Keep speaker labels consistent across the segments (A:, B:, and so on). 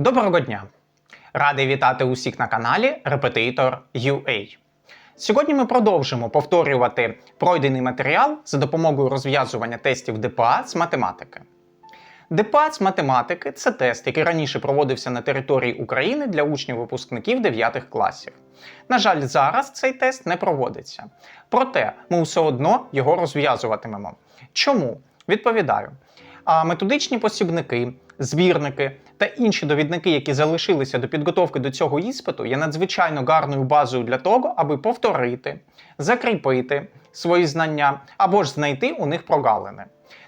A: Доброго дня! Радий вітати усіх на каналі Repetitor UA. Сьогодні ми продовжимо повторювати пройдений матеріал за допомогою розв'язування тестів ДПА з математики. ДПА з математики це тест, який раніше проводився на території України для учнів-випускників 9 класів. На жаль, зараз цей тест не проводиться. Проте ми все одно його розв'язуватимемо. Чому? Відповідаю. А методичні посібники, збірники та інші довідники, які залишилися до підготовки до цього іспиту, є надзвичайно гарною базою для того, аби повторити, закріпити свої знання або ж знайти у них прогалини.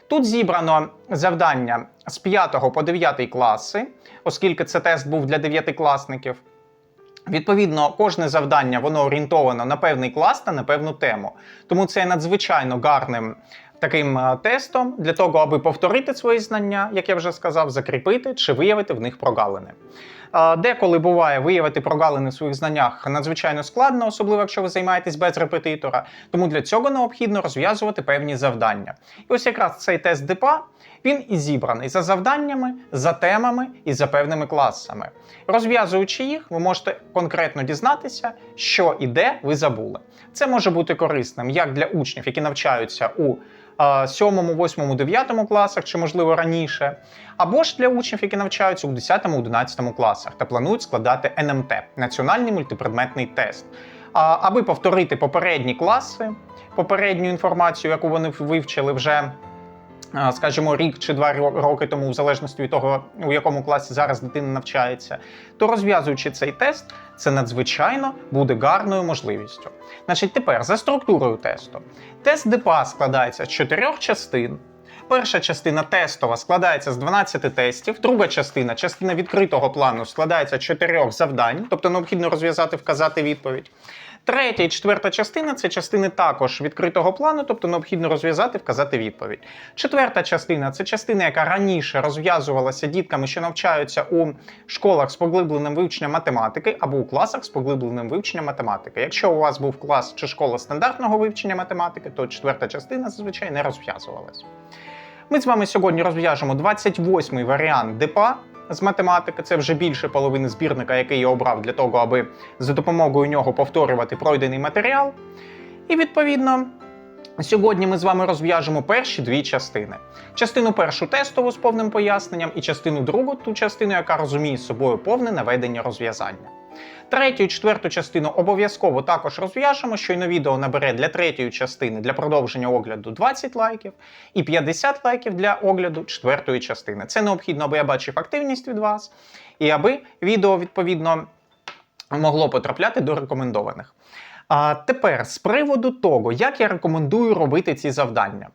A: Тут зібрано завдання з 5 по 9 класи, оскільки це тест був для 9-класників. Відповідно, кожне завдання воно орієнтовано на певний клас та на певну тему. Тому це є надзвичайно гарним таким е, тестом для того, аби повторити свої знання, як я вже сказав, закріпити чи виявити в них прогалини. Е, Деколи буває виявити прогалини в своїх знаннях надзвичайно складно, особливо якщо ви займаєтесь без репетитора. Тому для цього необхідно розв'язувати певні завдання. І ось якраз цей тест ДПА він і зібраний за завданнями, за темами і за певними класами. Розв'язуючи їх, ви можете конкретно дізнатися, що і де ви забули. Це може бути корисним як для учнів, які навчаються у 7, 8, 9 класах, чи, можливо, раніше, або ж для учнів, які навчаються у 10, 11 класах та планують складати НМТ національний мультипредметний тест. Аби повторити попередні класи, попередню інформацію, яку вони вивчили вже. Скажімо, рік чи два роки тому, в залежності від того, у якому класі зараз дитина навчається, то розв'язуючи цей тест, це надзвичайно буде гарною можливістю. Значить, тепер за структурою тесту. Тест ДПА складається з чотирьох частин. Перша частина тестова складається з 12 тестів, друга частина, частина відкритого плану, складається з чотирьох завдань, тобто необхідно розв'язати, вказати відповідь. Третя і четверта частина це частини також відкритого плану, тобто необхідно розв'язати, вказати відповідь. Четверта частина це частина, яка раніше розв'язувалася дітками, що навчаються у школах з поглибленим вивченням математики або у класах з поглибленим вивченням математики. Якщо у вас був клас чи школа стандартного вивчення математики, то четверта частина зазвичай не розв'язувалась. Ми з вами сьогодні розв'яжемо 28-й варіант ДПА з математики. Це вже більше половини збірника, який я обрав для того, аби за допомогою нього повторювати пройдений матеріал. І відповідно. Сьогодні ми з вами розв'яжемо перші дві частини: частину першу тестову з повним поясненням, і частину другу, ту частину, яка розуміє з собою повне наведення розв'язання. Третю і четверту частину обов'язково також розв'яжемо. Щойно відео набере для третьої частини для продовження огляду 20 лайків і 50 лайків для огляду четвертої частини. Це необхідно, аби я бачив активність від вас і аби відео відповідно могло потрапляти до рекомендованих. А тепер з приводу того, як я рекомендую робити ці завдання.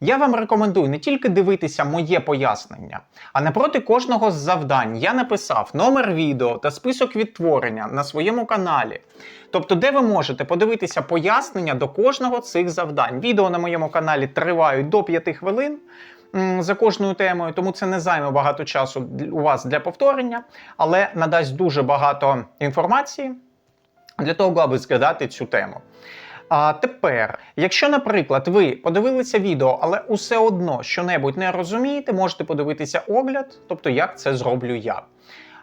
A: Я вам рекомендую не тільки дивитися моє пояснення, а напроти кожного з завдань я написав номер відео та список відтворення на своєму каналі. Тобто, де ви можете подивитися пояснення до кожного цих завдань. Відео на моєму каналі тривають до 5 хвилин за кожною темою, тому це не займе багато часу у вас для повторення, але надасть дуже багато інформації для того, аби згадати цю тему. А тепер, якщо, наприклад, ви подивилися відео, але усе одно що-небудь не розумієте, можете подивитися огляд, тобто як це зроблю я.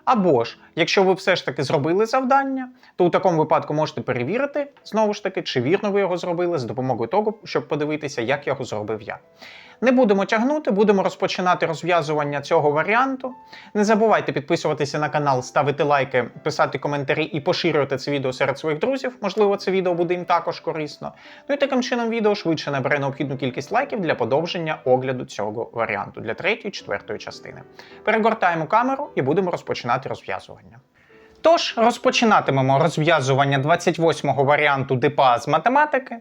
A: Або ж, якщо ви все ж таки зробили завдання, то у такому випадку можете перевірити, знову ж таки, чи вірно ви його зробили, за допомогою того, щоб подивитися, як його зробив я. Не будемо тягнути, будемо розпочинати розв'язування цього варіанту. Не забувайте підписуватися на канал, ставити лайки, писати коментарі і поширювати це відео серед своїх друзів. Можливо, це відео буде їм також корисно. Ну і таким чином відео швидше набере необхідну кількість лайків для подовження огляду цього варіанту для третьої четвертої частини. Перегортаємо камеру і будемо розпочинати розв'язування. Тож розпочинатимемо розв'язування 28-го варіанту ДПА з математики.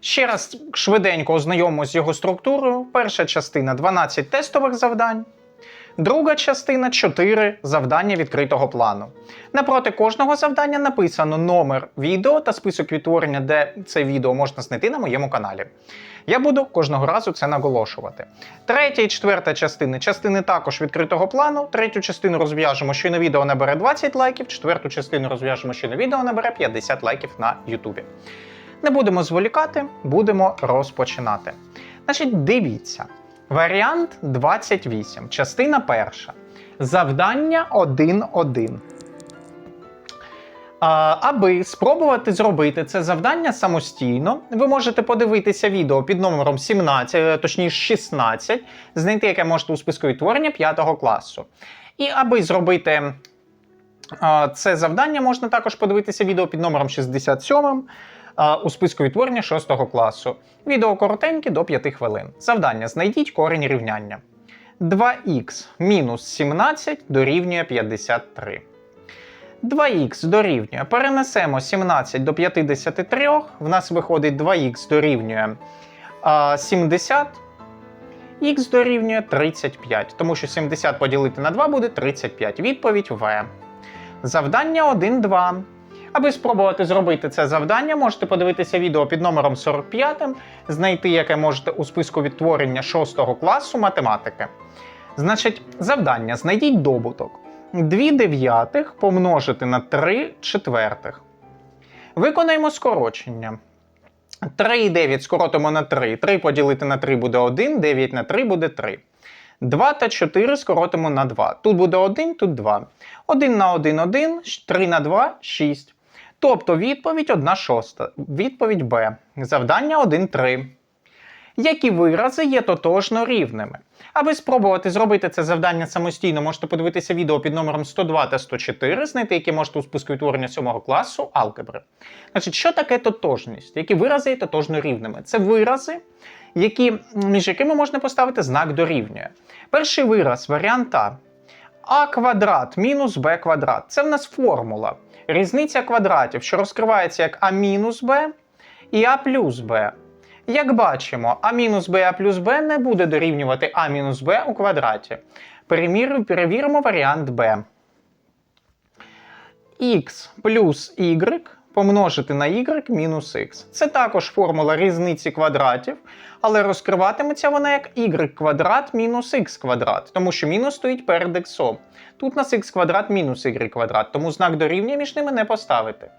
A: Ще раз швиденько ознайомимося з його структурою. Перша частина 12 тестових завдань. Друга частина 4 завдання відкритого плану. Напроти кожного завдання написано номер відео та список відтворення, де це відео можна знайти на моєму каналі. Я буду кожного разу це наголошувати. Третя і четверта частини частини також відкритого плану. Третю частину розв'яжемо, що на відео набере 20 лайків, четверту частину розв'яжемо, що на відео набере 50 лайків на Ютубі. Не будемо зволікати, будемо розпочинати. Значить, дивіться. Варіант 28, частина перша. Завдання 1.1. А, Аби спробувати зробити це завдання самостійно, ви можете подивитися відео під номером 17, е, точніше 16, знайти яке можете у списку відтворення 5 класу. І аби зробити це завдання, можна також подивитися відео під номером 67 а, у списку відтворення 6 класу. Відео коротеньке до 5 хвилин. Завдання: знайдіть корінь рівняння. 2х мінус 17 дорівнює 53. 2х дорівнює. Перенесемо 17 до 53. В нас виходить 2х дорівнює 70. Х дорівнює 35, тому що 70 поділити на 2 буде 35. Відповідь В. Завдання 1-2. Аби спробувати зробити це завдання, можете подивитися відео під номером 45, знайти яке можете у списку відтворення 6 класу математики. Значить, завдання: знайдіть добуток. 2 дев'ятих помножити на 3 четвертих. Виконаємо скорочення. 3 і 9 скоротимо на 3. 3 поділити на 3 буде 1, 9 на 3 буде 3. 2 та 4 скоротимо на 2. Тут буде 1, тут 2. 1 на 1 1, 3 на 2 6. Тобто відповідь 1 шоста. Відповідь Б. Завдання 1 3. Які вирази є тотожно рівними? Аби спробувати зробити це завдання самостійно, можете подивитися відео під номером 102 та 104, знайти, які можете у списку відтворення 7 класу алгебри. Значить, що таке тотожність? Які вирази є тотожно рівними? Це вирази, які, між якими можна поставити знак дорівнює. Перший вираз, варіант. А квадрат мінус Б квадрат. Це в нас формула. Різниця квадратів, що розкривається як А мінус Б і А плюс Б. Як бачимо, а мінус b а плюс b не буде дорівнювати а мінус b у квадраті. Перевіримо варіант b. Х плюс y помножити на y мінус x. Це також формула різниці квадратів, але розкриватиметься вона як y квадрат мінус x квадрат, тому що мінус стоїть перед x. Тут у нас x квадрат мінус y квадрат, тому знак дорівнює між ними не поставити.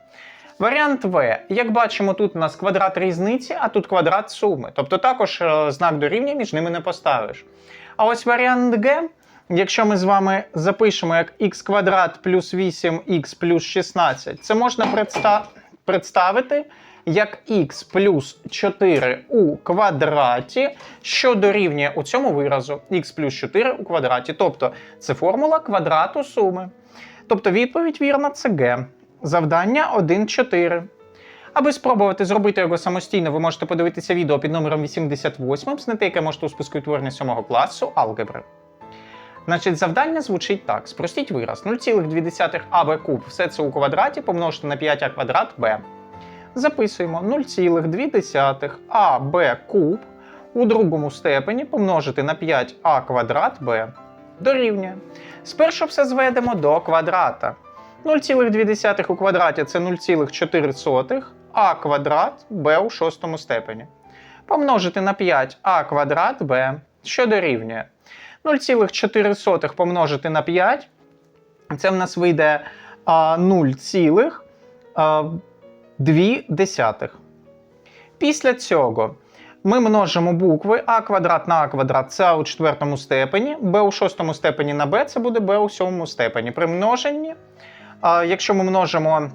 A: Варіант В. Як бачимо, тут у нас квадрат різниці, а тут квадрат суми. Тобто також е, знак дорівнює між ними не поставиш. А ось варіант Г, якщо ми з вами запишемо як х квадрат плюс 8х плюс 16, це можна представ... представити як х плюс 4 у квадраті, що дорівнює у цьому виразу х плюс 4 у квадраті. Тобто це формула квадрату суми. Тобто відповідь вірна це Г. Завдання 1.4. Аби спробувати зробити його самостійно, ви можете подивитися відео під номером 88, знайти яке можете у списку відтворення 7 класу алгебри. Значить, завдання звучить так: спростіть вираз 0,2 аб куб, все це у квадраті помножити на 5а квадрат b. Записуємо 0,2 аб куб у другому степені помножити на 5а квадрат b дорівнює. Спершу все зведемо до квадрата. 0,2 у квадраті це 0,4 а квадрат b у шостому степені. Помножити на 5а квадрат b, що дорівнює. 0,4 помножити на 5. Це в нас вийде 0,2. Після цього ми множимо букви а квадрат на а квадрат це у четвертому степені, b у шостому степені на b це буде b у сьомому степені. При множенні Якщо ми множимо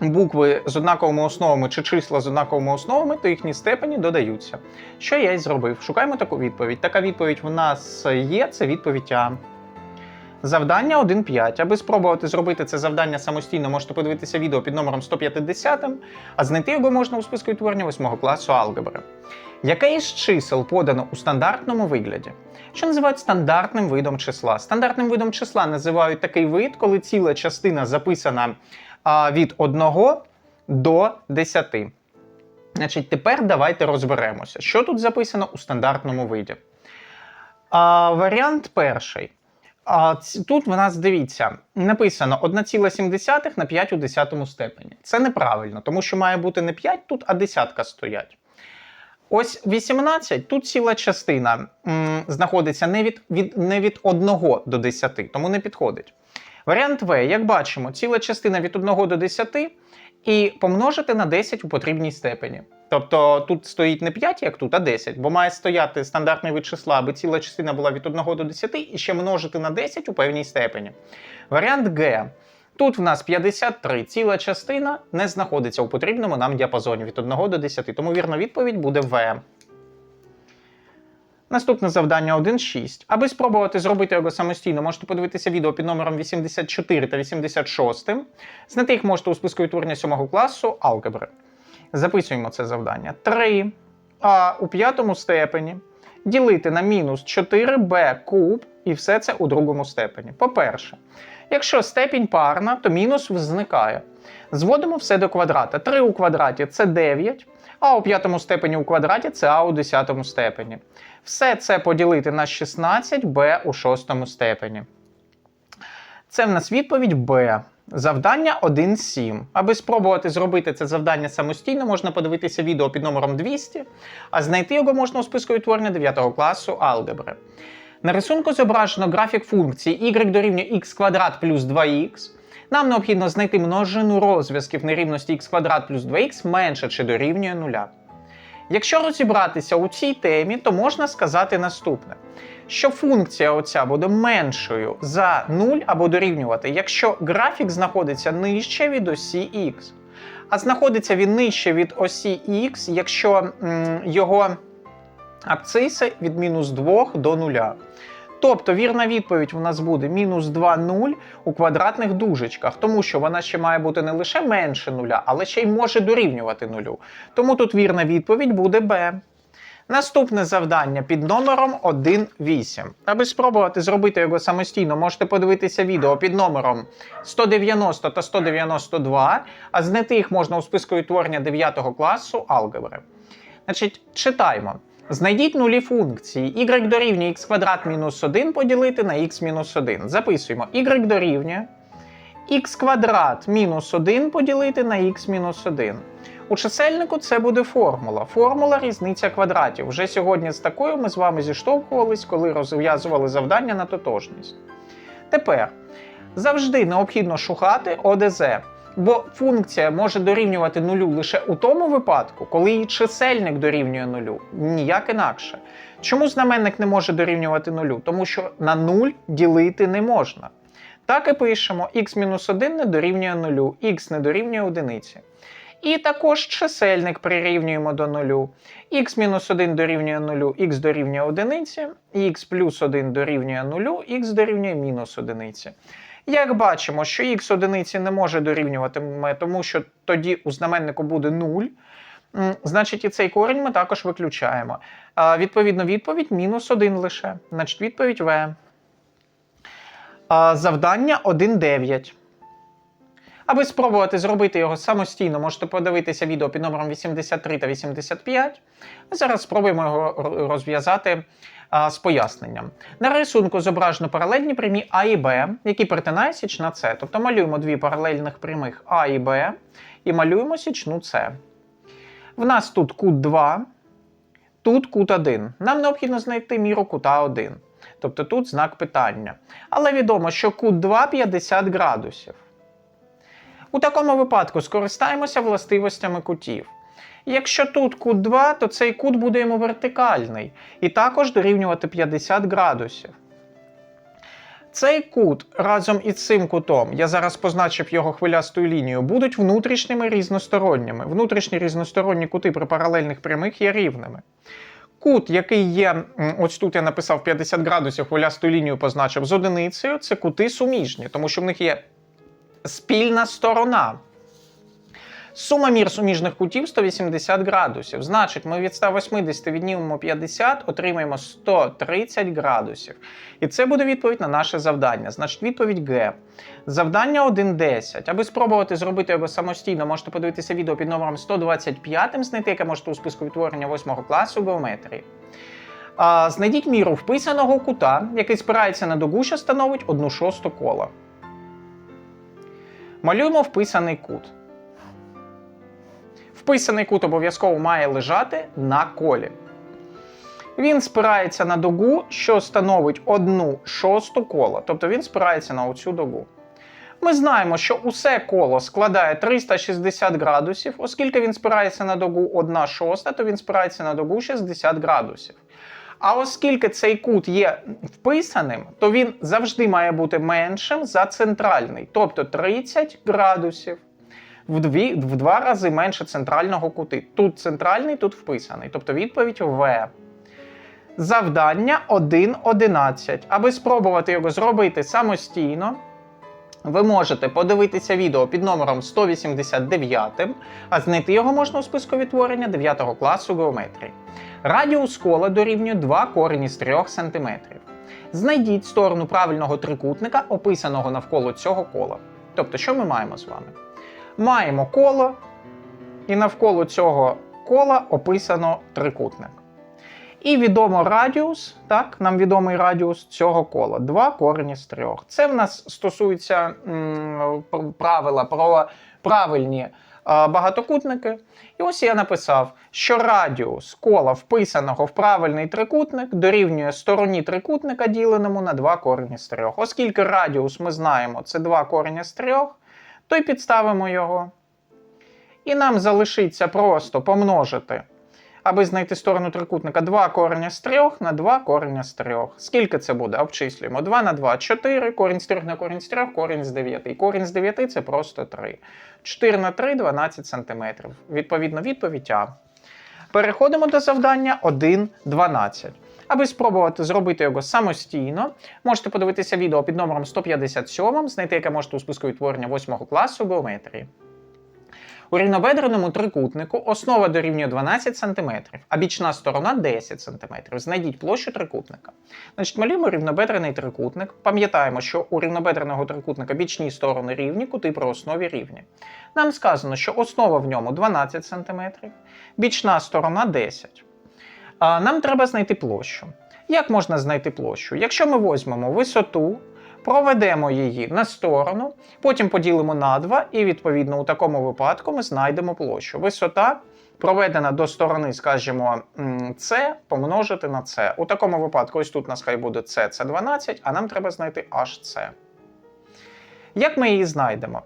A: букви з однаковими основами чи числа з однаковими основами, то їхні степені додаються. Що я й зробив? Шукаємо таку відповідь. Така відповідь в нас є, це відповідь А. Завдання 1.5. Аби спробувати зробити це завдання самостійно, можете подивитися відео під номером 150, а знайти його можна у списку відтворення 8 класу алгебри. Яке із чисел подано у стандартному вигляді? Що називають стандартним видом числа? Стандартним видом числа називають такий вид, коли ціла частина записана від 1 до 10. Значить, тепер давайте розберемося, що тут записано у стандартному виді. А, Варіант перший. А, Тут в нас дивіться, написано 1,7 на 5 у 10 степені. Це неправильно, тому що має бути не 5 тут, а десятка стоять. Ось 18, тут ціла частина м, знаходиться не від, від, не від 1 до 10, тому не підходить. Варіант В, як бачимо, ціла частина від 1 до 10 і помножити на 10 у потрібній степені. Тобто тут стоїть не 5, як тут, а 10, бо має стояти стандартний від числа, аби ціла частина була від 1 до 10 і ще множити на 10 у певній степені. Варіант Г. Тут в нас 53 ціла частина не знаходиться у потрібному нам діапазоні від 1 до 10, тому вірна відповідь буде В. Наступне завдання 1.6. Аби спробувати зробити його самостійно, можете подивитися відео під номером 84 та 86. Знайти їх можете у списку відтворення 7 класу алгебри. Записуємо це завдання. 3 а у п'ятому степені ділити на мінус 4b куб, і все це у другому степені. По-перше, якщо степінь парна, то мінус зникає. Зводимо все до квадрата. 3 у квадраті це 9, а у п'ятому степені у квадраті це а у десятому степені. Все це поділити на 16b у шостому степені. Це в нас відповідь Б. Завдання 1.7. Аби спробувати зробити це завдання самостійно, можна подивитися відео під номером 200, а знайти його можна у списку відтворення 9 класу алгебри. На рисунку зображено графік функції y дорівнює x квадрат плюс 2х. Нам необхідно знайти множину розв'язків нерівності x квадрат плюс 2х менше чи дорівнює нуля. Якщо розібратися у цій темі, то можна сказати наступне: що функція оця буде меншою за 0 або дорівнювати, якщо графік знаходиться нижче від осі X. А знаходиться він нижче від осі X, якщо м, його абциси від мінус 2 до 0. Тобто вірна відповідь у нас буде мінус 2 0 у квадратних дужечках, тому що вона ще має бути не лише менше нуля, але ще й може дорівнювати нулю. Тому тут вірна відповідь буде Б. Наступне завдання під номером 1.8. Аби спробувати зробити його самостійно, можете подивитися відео під номером 190 та 192, а знайти їх можна у списку відтворення 9 класу алгебри. Значить, читаємо. Знайдіть нулі функції y дорівнює x квадрат мінус 1 поділити на x мінус 1. Записуємо y дорівнює x квадрат мінус 1 поділити на x мінус 1. У чисельнику це буде формула. Формула різниця квадратів. Вже сьогодні з такою ми з вами зіштовхувались, коли розв'язували завдання на тотожність. Тепер завжди необхідно шукати ОДЗ, бо функція може дорівнювати нулю лише у тому випадку, коли її чисельник дорівнює нулю, ніяк інакше. Чому знаменник не може дорівнювати нулю? Тому що на 0 ділити не можна. Так і пишемо: x-1 не дорівнює нулю, x не дорівнює одиниці. І також чисельник прирівнюємо до нулю. x-1 дорівнює нулю, x дорівнює одиниці, x плюс 1 дорівнює нулю, x дорівнює мінус одиниці. Як бачимо, що x одиниці не може дорівнювати, тому що тоді у знаменнику буде 0, значить і цей корінь ми також виключаємо. Відповідно, відповідь мінус 1 лише. Значить, відповідь В. Завдання 1.9. Аби спробувати зробити його самостійно, можете подивитися відео під номером 83 та 85. Ми зараз спробуємо його розв'язати а, з поясненням. На рисунку зображено паралельні прямі А і Б, які перетинає січна С. Тобто малюємо дві паралельних прямих А і Б і малюємо січну С. В нас тут кут 2, тут кут 1. Нам необхідно знайти міру кута 1. Тобто тут знак питання. Але відомо, що кут 2 50 градусів. У такому випадку скористаємося властивостями кутів. Якщо тут кут 2, то цей кут буде йому вертикальний і також дорівнювати 50 градусів. Цей кут разом із цим кутом, я зараз позначив його хвилястою лінією, будуть внутрішніми різносторонніми. Внутрішні різносторонні кути при паралельних прямих є рівними. Кут, який є, ось тут я написав 50 градусів, хвилястою лінією позначив з одиницею, це кути суміжні, тому що в них є спільна сторона. Сума мір суміжних кутів 180 градусів. Значить, ми від 180 віднімемо 50, отримаємо 130 градусів. І це буде відповідь на наше завдання. Значить, відповідь Г. Завдання 1.10. Аби спробувати зробити його самостійно, можете подивитися відео під номером 125, знайти, яке можете у списку відтворення 8 класу геометрії. А, знайдіть міру вписаного кута, який спирається на дугу, що становить 1 шосту кола. Малюємо вписаний кут. Вписаний кут обов'язково має лежати на колі. Він спирається на дугу, що становить одну шосту кола, тобто він спирається на оцю дугу. Ми знаємо, що усе коло складає 360 градусів, оскільки він спирається на дугу 1 шоста, то він спирається на дугу 60 градусів. А оскільки цей кут є вписаним, то він завжди має бути меншим за центральний, тобто 30 градусів. В, дві, в два рази менше центрального кути. Тут центральний, тут вписаний. Тобто відповідь В. Завдання 1.11. Аби спробувати його зробити самостійно, ви можете подивитися відео під номером 189, а знайти його можна у списку відтворення 9 класу геометрії. Радіус кола дорівнює 2 корені з 3 см. Знайдіть сторону правильного трикутника, описаного навколо цього кола. Тобто, що ми маємо з вами? Маємо коло, і навколо цього кола описано трикутник. І відомо радіус, так, нам відомий радіус цього кола 2 корені з 3. Це в нас стосується м, правила про правильні багатокутники. І ось я написав, що радіус кола, вписаного в правильний трикутник, дорівнює стороні трикутника, діленому на 2 корені з 3. Оскільки радіус ми знаємо, це 2 корені з 3, то й підставимо його. І нам залишиться просто помножити, аби знайти сторону трикутника 2 кореня з 3 на 2 кореня з 3. Скільки це буде? Обчислюємо. 2 на 2 4, корінь з 3 на корінь з 3, корінь з 9. І корінь з 9 це просто 3. 4 на 3 12 см. Відповідно, відповідь А. Переходимо до завдання 1.12. Аби спробувати зробити його самостійно, можете подивитися відео під номером 157, знайти яке можете у списку відтворення 8 класу геометрії. У рівнобедреному трикутнику основа дорівнює 12 см, а бічна сторона 10 см. Знайдіть площу трикутника. Значить, малюємо рівнобедрений трикутник. Пам'ятаємо, що у рівнобедреного трикутника бічні сторони рівні, кути при основі рівні. Нам сказано, що основа в ньому 12 см, бічна сторона 10 а Нам треба знайти площу. Як можна знайти площу? Якщо ми візьмемо висоту, проведемо її на сторону, потім поділимо на 2, і відповідно у такому випадку ми знайдемо площу. Висота проведена до сторони, скажімо, С помножити на С. У такому випадку, ось тут нас хай буде С, це 12, а нам треба знайти HC. Як ми її знайдемо?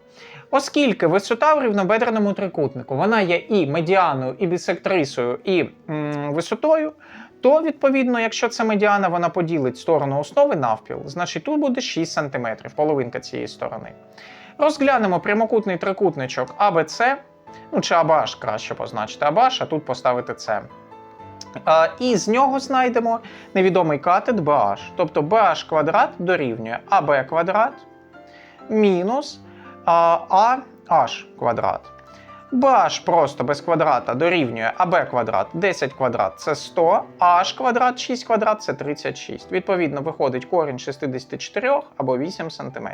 A: Оскільки висота в рівнобедреному трикутнику вона є і медіаною, і бісектрисою, і м, висотою, то, відповідно, якщо це медіана, вона поділить сторону основи навпіл, значить тут буде 6 см, половинка цієї сторони. Розглянемо прямокутний трикутничок АБЦ, ну чи АБH краще позначити АБH, а тут поставити С. А, І з нього знайдемо невідомий катет BH. Тобто BH квадрат дорівнює АБ квадрат мінус а h квадрат. BH просто без квадрата дорівнює АБ квадрат 10 квадрат це 100, а h квадрат 6 квадрат це 36. Відповідно, виходить корінь 64 або 8 см.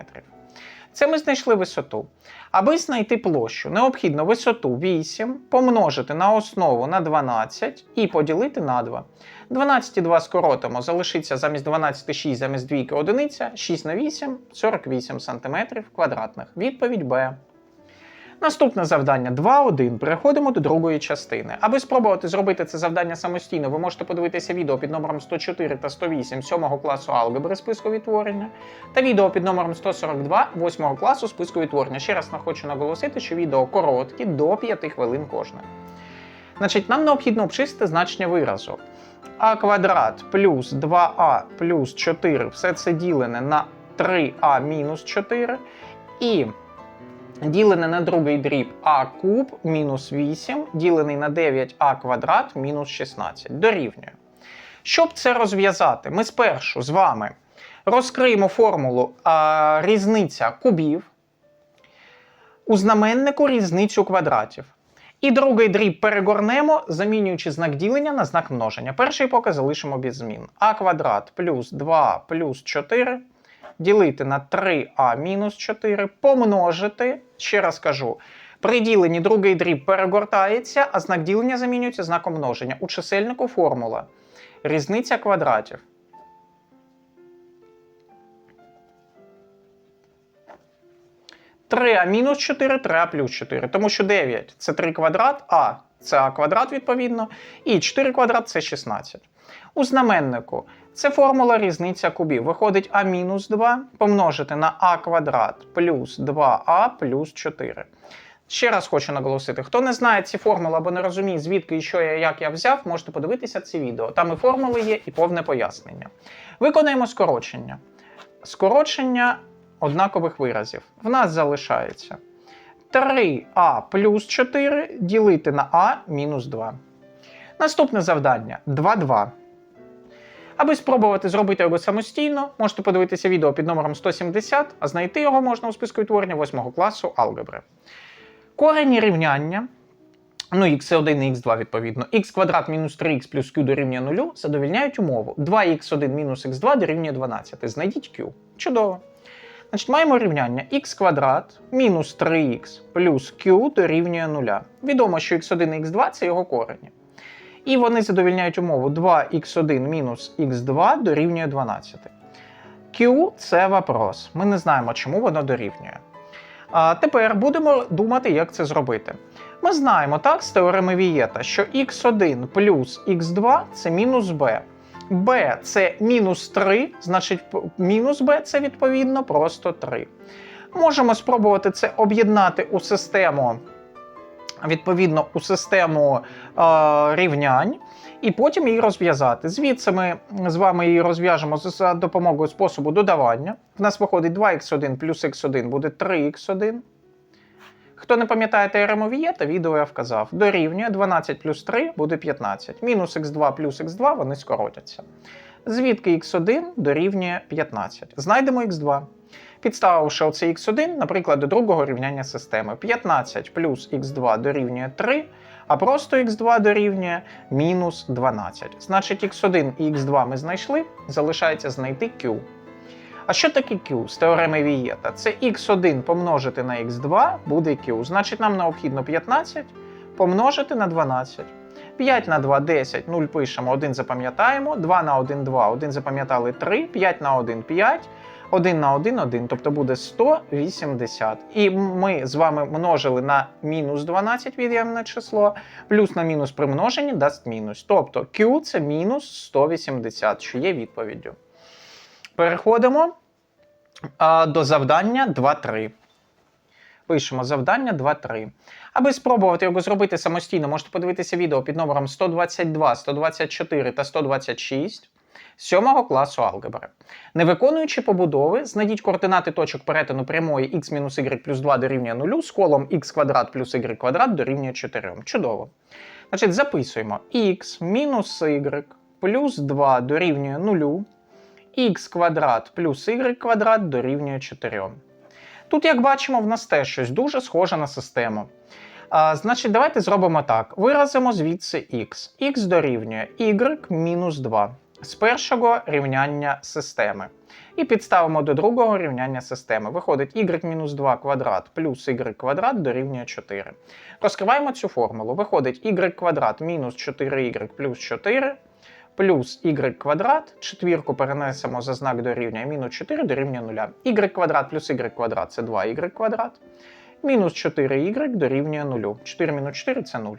A: Це ми знайшли висоту. Аби знайти площу, необхідно висоту 8 помножити на основу на 12 і поділити на 2. 12 і 2 скоротимо, залишиться замість 12 6, замість 2 одиниця, 6 на 8 48 см квадратних. Відповідь Б. Наступне завдання 2.1. Переходимо до другої частини. Аби спробувати зробити це завдання самостійно, ви можете подивитися відео під номером 104 та 108 7 класу алгебри списку відтворення, та відео під номером 142 8 класу списку відтворення. Ще раз хочу наголосити, що відео короткі до 5 хвилин кожне. Значить, нам необхідно обчистити значення виразу. А квадрат плюс 2а плюс 4 все це ділене на 3а мінус 4. І ділене на другий дріб а куб мінус 8, ділений на 9а квадрат мінус 16. Дорівнює. Щоб це розв'язати, ми спершу з вами розкриємо формулу а, різниця кубів. У знаменнику різницю квадратів. І другий дріб перегорнемо, замінюючи знак ділення на знак множення. Перший поки залишимо без змін. А квадрат плюс 2 плюс 4 ділити на 3а мінус 4, помножити, ще раз кажу, при діленні другий дріб перегортається, а знак ділення замінюється знаком множення. У чисельнику формула. Різниця квадратів. А мінус 4, 3а плюс 4. Тому що 9 це 3 квадрат, а це а квадрат, відповідно, і 4 квадрат це 16. У знаменнику Це формула різниця кубів. Виходить а мінус 2 помножити на а квадрат плюс 2а плюс 4. Ще раз хочу наголосити: хто не знає ці формули або не розуміє, звідки і що я як я взяв, можете подивитися це відео. Там і формули є, і повне пояснення. Виконаємо скорочення. Скорочення однакових виразів. В нас залишається 3а плюс 4 ділити на а мінус 2. Наступне завдання 2,2. Аби спробувати зробити його самостійно, можете подивитися відео під номером 170, а знайти його можна у списку відтворення 8 класу алгебри. Корені рівняння, ну x1 і x2 відповідно, x квадрат мінус 3х плюс q дорівнює 0 задовільняють умову 2х1 мінус х2 дорівнює 12. Знайдіть q. Чудово. Значить, маємо рівняння x квадрат мінус 3х плюс q дорівнює 0. Відомо, що x1 і x2 це його корені. І вони задовільняють умову 2х1 мінус х2 дорівнює 12. Q це вопрос. Ми не знаємо, чому воно дорівнює. А тепер будемо думати, як це зробити. Ми знаємо так з теореми Вієта, що x1 плюс x2 це мінус b. b це мінус 3, значить мінус b це відповідно просто 3. Можемо спробувати це об'єднати у систему, відповідно, у систему е, рівнянь. І потім її розв'язати. Звідси ми з вами її розв'яжемо за допомогою способу додавання. В нас виходить 2х1 плюс х1 буде 3х1. Хто не пам'ятає теорему Вієта, відео я вказав. Дорівнює 12 плюс 3 буде 15. Мінус х2 плюс х2 вони скоротяться. Звідки х1 дорівнює 15. Знайдемо х2. Підставивши оце х1, наприклад, до другого рівняння системи. 15 плюс х2 дорівнює 3, а просто х2 дорівнює мінус 12. Значить, х1 і х2 ми знайшли, залишається знайти q. А що таке q з теореми Вієта? Це x1 помножити на x2 буде q. Значить, нам необхідно 15 помножити на 12. 5 на 2 10, 0 пишемо, 1 запам'ятаємо, 2 на 1 2, 1 запам'ятали 3, 5 на 1 5, 1 на 1 1, тобто буде 180. І ми з вами множили на мінус 12 від'ємне число, плюс на мінус при множенні дасть мінус. Тобто Q це мінус 180, що є відповіддю. Переходимо а, до завдання 2.3. Пишемо завдання 2.3. Аби спробувати його зробити самостійно, можете подивитися відео під номером 122, 124 та 126 7 класу алгебри. Не виконуючи побудови, знайдіть координати точок перетину прямої x-y плюс 2 дорівнює 0 з колом x квадрат плюс y квадрат дорівнює 4. Чудово. Значить, записуємо x мінус y плюс 2 дорівнює 0, x квадрат плюс y квадрат дорівнює 4. Тут, як бачимо, в нас теж щось дуже схоже на систему. А, значить, давайте зробимо так: виразимо звідси x. x дорівнює y мінус 2 з першого рівняння системи. І підставимо до другого рівняння системи. Виходить y мінус 2 квадрат плюс y квадрат дорівнює 4. Розкриваємо цю формулу. Виходить y квадрат мінус 4y плюс 4 плюс y квадрат, четвірку перенесемо за знак дорівнює мінус 4 дорівнює 0. y квадрат плюс y квадрат це 2y квадрат. Мінус 4y дорівнює 0. 4 мінус 4 це 0.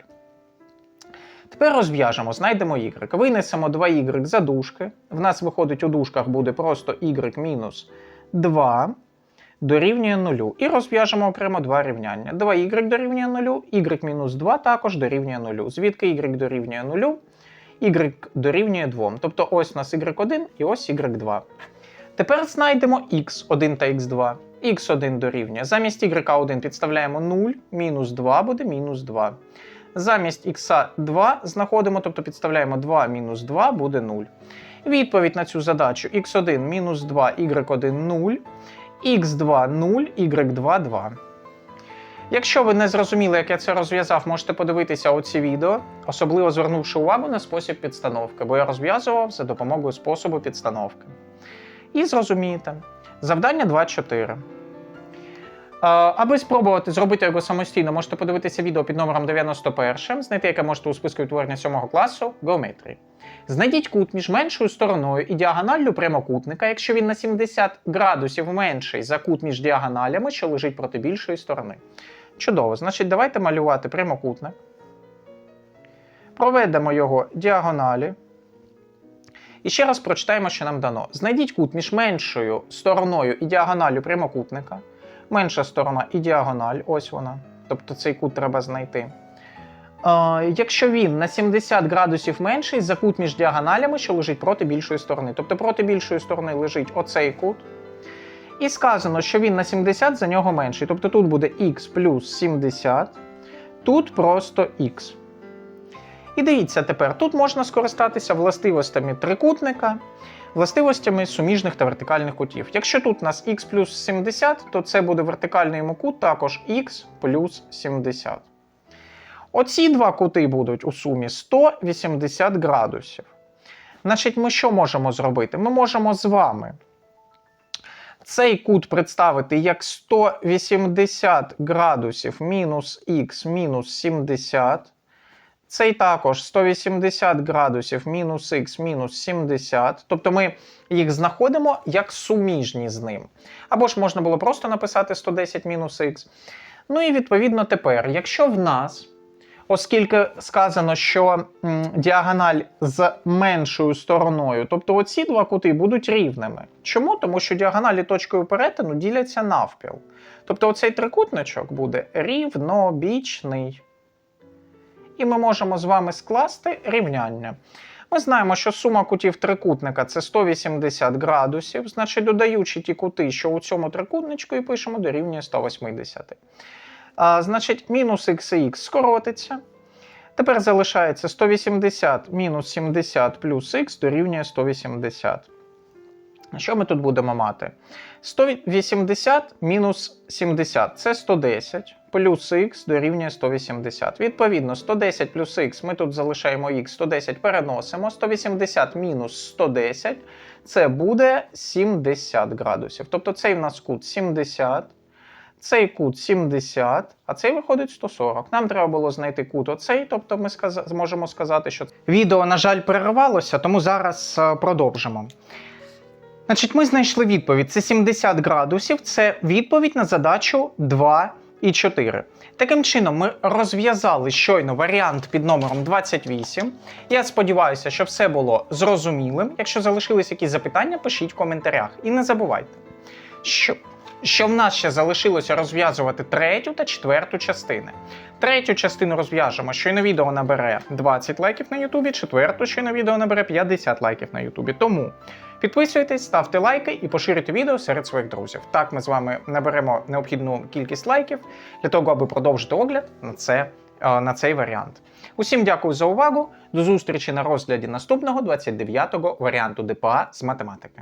A: Тепер розв'яжемо, знайдемо y. Винесемо 2y за дужки. В нас виходить у дужках буде просто y мінус 2 дорівнює 0. І розв'яжемо окремо два рівняння. 2y дорівнює 0, y мінус 2 також дорівнює 0. Звідки y дорівнює 0? Y дорівнює 2. Тобто ось у нас y1 і ось y2. Тепер знайдемо x1 та x2. x1 дорівнює. Замість y1 підставляємо 0, мінус 2 буде мінус 2. Замість x2 знаходимо, тобто підставляємо 2 мінус 2 буде 0. Відповідь на цю задачу x1 мінус 2, y1 0, x2 0, y2 2. Якщо ви не зрозуміли, як я це розв'язав, можете подивитися оці відео, особливо звернувши увагу на спосіб підстановки, бо я розв'язував за допомогою способу підстановки. І зрозумієте. Завдання 2.4. Е, Аби спробувати зробити його самостійно, можете подивитися відео під номером 91, знайти, яке можете у списку відтворення 7 класу геометрії. Знайдіть кут між меншою стороною і діагоналлю прямокутника, якщо він на 70 градусів менший за кут між діагоналями, що лежить проти більшої сторони. Чудово, значить, давайте малювати прямокутник. Проведемо його діагоналі. І ще раз прочитаємо, що нам дано. Знайдіть кут між меншою стороною і діагоналлю прямокутника. Менша сторона і діагональ, ось вона. Тобто цей кут треба знайти. Е, якщо він на 70 градусів менший за кут між діагоналями, що лежить проти більшої сторони. Тобто проти більшої сторони лежить оцей кут. І сказано, що він на 70 за нього менший. Тобто тут буде х плюс 70, тут просто х. І дивіться тепер, тут можна скористатися властивостями трикутника, властивостями суміжних та вертикальних кутів. Якщо тут у нас х плюс 70, то це буде вертикальний йому кут також х плюс 70. Оці два кути будуть у сумі 180 градусів. Значить, ми що можемо зробити? Ми можемо з вами цей кут представити як 180 градусів мінус х мінус 70. Цей також 180 градусів мінус х мінус 70. Тобто ми їх знаходимо як суміжні з ним. Або ж можна було просто написати 110 мінус х. Ну і відповідно тепер, якщо в нас, оскільки сказано, що діагональ з меншою стороною, тобто оці два кути будуть рівними. Чому? Тому що діагоналі точкою перетину діляться навпіл. Тобто оцей трикутничок буде рівнобічний. І ми можемо з вами скласти рівняння. Ми знаємо, що сума кутів трикутника це 180 градусів, значить, додаючи ті кути, що у цьому трикутничку, і пишемо дорівнює 180. А, значить, мінус х скоротиться. Тепер залишається 180 мінус 70 плюс х дорівнює 180. Що ми тут будемо мати? 180 мінус 70 це 110, плюс х дорівнює 180. Відповідно, 110 плюс х ми тут залишаємо х, 110 переносимо. 180 мінус 110 це буде 70 градусів. Тобто цей в нас кут 70, цей кут 70, а цей виходить 140. Нам треба було знайти кут оцей, тобто ми сказ... зможемо сказати, що відео, на жаль, перервалося, тому зараз е, продовжимо. Значить, ми знайшли відповідь. Це 70 градусів. Це відповідь на задачу 2 і 4. Таким чином, ми розв'язали щойно варіант під номером 28. Я сподіваюся, що все було зрозумілим. Якщо залишились якісь запитання, пишіть в коментарях. І не забувайте, що, що в нас ще залишилося розв'язувати третю та четверту частини. Третю частину розв'яжемо, щойно відео набере 20 лайків на Ютубі, четверту щойно відео набере 50 лайків на Ютубі. Тому Підписуйтесь, ставте лайки і поширюйте відео серед своїх друзів. Так ми з вами наберемо необхідну кількість лайків для того, аби продовжити огляд на, це, е, на цей варіант. Усім дякую за увагу. До зустрічі на розгляді наступного 29-го варіанту ДПА з математики.